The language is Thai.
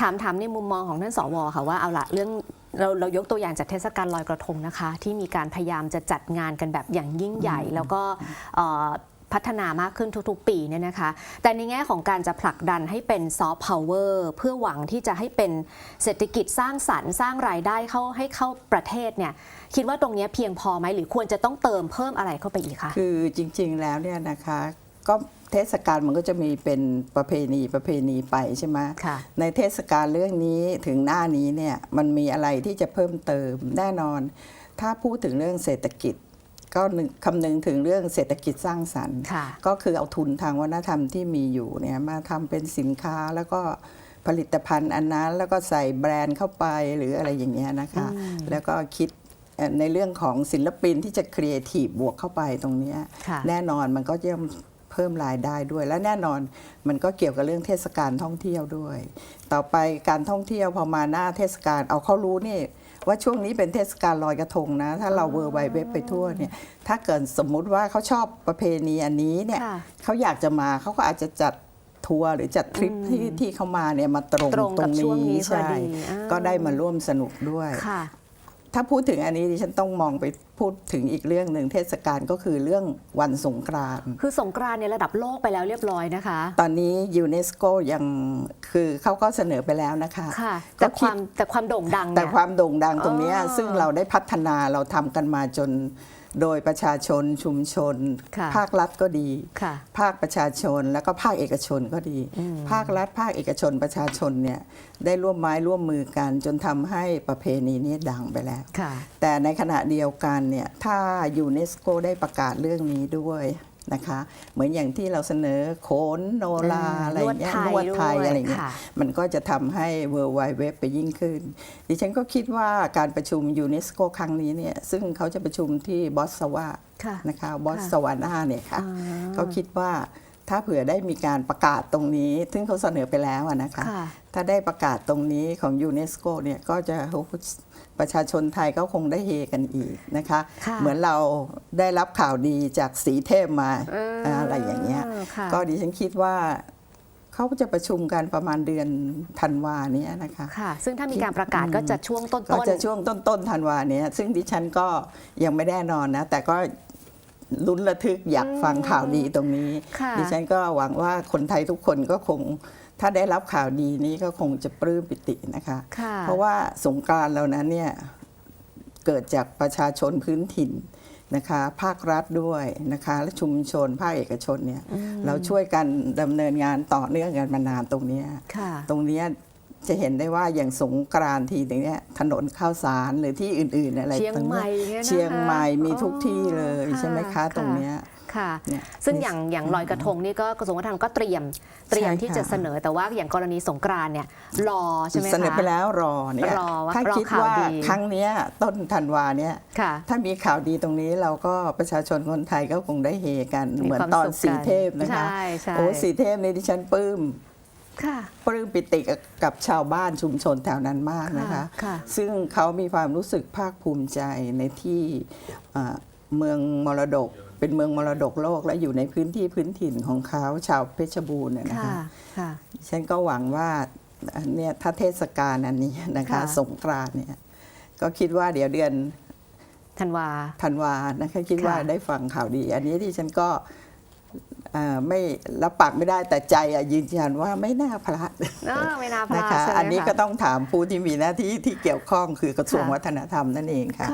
ถามถามในมุมมองของท่านสวค่ะว่าเอาละเรื่องเราเรายกตัวอย่างจากเทศกาลลอยกระทงนะคะ ที่มีการพยายามจะจัดงานกันแบบอย่างยิ่งใหญ่ แล้วก็เอ่อพัฒนามากขึ้นทุกๆ ปีเนี่ยนะคะ แต่ในแง่ของการจะผลักดันให้เป็นซอฟต์พาวเวอร์เพื่อหวังที่จะให้เป็นเศรษฐกิจสร้างสรรค์สร้างรายได้เข้าให้เข้าประเทศเนี่ยคิดว่าตรงเนี้ยเพียงพอไหมหรือควรจะต้องเติมเพิ่มอะไรเข้าไปอีกคะคือจริงๆแล้วเนี่ยนะคะก็ เทศกาลมันก็จะมีเป็นประเพณีประเพณีไปใช่ไหมค่ะในเทศกาลเรื่องนี้ถึงหน้านี้เนี่ยมันมีอะไรที่จะเพิ่มเติมแน่นอน ถ้าพูดถึงเรื่องเศรษฐกิจ ก็นึกคำนึงถึงเรื่องเศรษฐกิจสร้างสรรค์ค่ะก็คือเอาทุนทางวัฒนธรรมที่มีอยู่เนี่ยมาทำเป็นสินค้าแล้วก็ผลิตภัณฑ์อันนั้น แล้วก็ใส่แบรนด์เข้าไปหรืออะไรอย่างเงี้ยนะคะอืมแล้วก็คิดเอ่อในเรื่องของศิลปินที่จะครีเอทีฟบวกเข้าไปตรงเนี้ยค่ะแน่นอนมันก็จะเพิ่มรายได้ด้วย และแน่นอนมันก็เกี่ยวกับเรื่องเทศกาลท่องเที่ยวด้วย ต่อไปการท่องเที่ยวพอมาหน้าเทศกาลเอาเขารู้นี่ว่าช่วงนี้เป็นเทศกาลลอยกระทงนะ ถ้าเราเวอร์ไวเว็บไปทั่วเนี่ยถ้าเกิดสมมุติว่าเขาชอบประเพณีอันนี้เนี่ยค่ะเขาอยากจะมาเขาก็อาจจะจัดทัวร์หรือจัดทริปที่ที่เขามาเนี่ยมาตรงตรงกับช่วงนี้พอใช่ดีอ่าก็ได้มาร่วมสนุกด้วยค่ะ ถ้าพูดถึงอันนี้ดิฉันต้องมองไปพูดถึงอีกเรื่องหนึ่งเทศกาลก็คือเรื่องวันสงกรานต์คือสงกรานต์เนี่ยระดับโลกไปแล้วเรียบร้อยนะคะ ตอนนี้ยูเนสโกยังคือเขาก็เสนอไปแล้วนะคะค่ะก็แต่คิคดวามแต่ความโด่งดังแต่เนี่ยความโด่งดังตรงเนี้ยอ๋อซึ่งเราได้พัฒนาเราทำกันมาจน โดยประชาชนชุมชนค่ะภาครัฐก็ดีค่ะภาคประชาชนแล้วก็ภาคเอกชนก็ดี ภาครัฐ ภาคเอกชนประชาชนเนี่ยได้ร่วมไม้ร่วมมือกัน จนทำให้ประเพณีนี้ดังไปแล้วค่ะแต่ในขณะเดียวกันเนี่ยถ้ายูเนสโกได้ประกาศเรื่องนี้ด้วย นะคะ เหมือนอย่างที่เราเสนอโขนโนราอ่าอะไรเงี้ยนนววดดไทไทยยด้วยอะไรเงี้ยค่ะมันก็จะทำให้ World Wide Web ไปยิ่งขึ้น ดิฉันก็คิดว่าการประชุมยูเนสโกครั้งนี้เนี่ยซึ่งเขาจะประชุมที่บอสซาวาค่ะนะคะบอสสวานาเนี่ยค่ะอ่าเขาคิดว่า ถ้าเผื่อได้มีการประกาศตรงนี้ ซึ่งเขาเสนอไปแล้วอะนะคะค่ะถ้าได้ประกาศตรงนี้ของยูเนสโกเนี่ยก็จะโอ้โหประชาชนไทยก็คงได้เฮกันอีกนะคะค่ะเหมือนเราได้รับข่าวดีจากสีเทพมาเออออะไรอย่างเงี้ยค่ะก็ดิฉันคิดว่าเขาจะประชุมกันประมาณเดือนธันวาเนี้ยนะคะค่ะ ซึ่งถ้ามีการประกาศก็จะช่วงต้นก็ต้นจะช่วงต้นๆธันวาเนี้ยซึ่งดิฉันก็ยังไม่แน่นอนนะ แต่ก็ ลุ้นระทึกอยากฟังข่าวดีตรงนี้ค่ะดิฉันก็หวังว่าคนไทยทุกคนก็คงถ้าได้รับข่าวดีนี้ก็คงจะปลื้มปิตินะคะค่ะเพราะว่าสงกรารเหล่านั้นเนี่ยเกิดจากประชาชนพื้นถิ่นนะคะ ภาครัฐด้วยนะคะ และชุมชนภาคเอกชนเนี่ยเราช่วยกันดำเนินงานต่อเนื่องกันมานานตรงเนี้ยค่ะตรงเนี้ย จะเห็นได้ว่าอย่างสงกรานต์ทีหนึงเนี่ยถนนข้าวสารหรือที่อื่น ๆ อะไรเชียงตรงใหม่เนี้ยเนี่ยนะคะเชียงใหม่มีทุกที่เลยอ๋อใช่ไหมคะตรงเนี้ยค่ะเนี่ยซึ่งอย่างอย่างลอยกระทงนี่ก็กระทรวงวัฒนธรรมก็เตรียมเตรียมใช่ค่ะที่จะเสนอแต่ว่าอย่างกรณีสงกรานต์เนี่ยรอใช่ไหมคะเสนอไปแล้วรอเนี่ยรอว่าถ้ารอคิดข่าวว่าดีครั้งเนี้ยต้นธันวาเนี่ยค่ะถ้ามีข่าวดีตรงนี้เราก็ประชาชนคนไทยก็คงได้เฮกันมีเหมือนความตอนสุขสีกันเทพนะคะใช่ใช่โอ้สีเทพนี่ดิฉันปลื้มค่ะ ปลื้มปิติกับกับชาวบ้านชุมชนแถวนั้นมากนะคะค่ะซึ่งเขามีความรู้สึกภาคภูมิใจในที่อ่าเมืองมรดกเป็นเมืองมรดกโลกและอยู่ในพื้นที่พื้นถิ่นของเขาชาวเพชรบูรณ์น่ะนะค่ะคะค่ะฉันก็หวังว่าอันเนี่ยถ้าเทศกาลอันนี้นะคะค่ะสงกรานต์เนี่ยก็คิดว่าเดี๋ยวเดือนธันวาธันวานะคะคิดว่าค่ะได้ฟังข่าวดี อันนี้ที่ฉันก็เอ่อ ไม่รับปากไม่ได้แต่ใจอะยืนยันว่าไม่น่าพลาดเออไม่น่าพลานะดคะใช่ไหมอันนี้คะก็ต้องถามผู้ที่มีหน้าที่ที่เกี่ยวข้องคือกระทรวงค่ะวัฒนธรรมนั่นเองค่ะ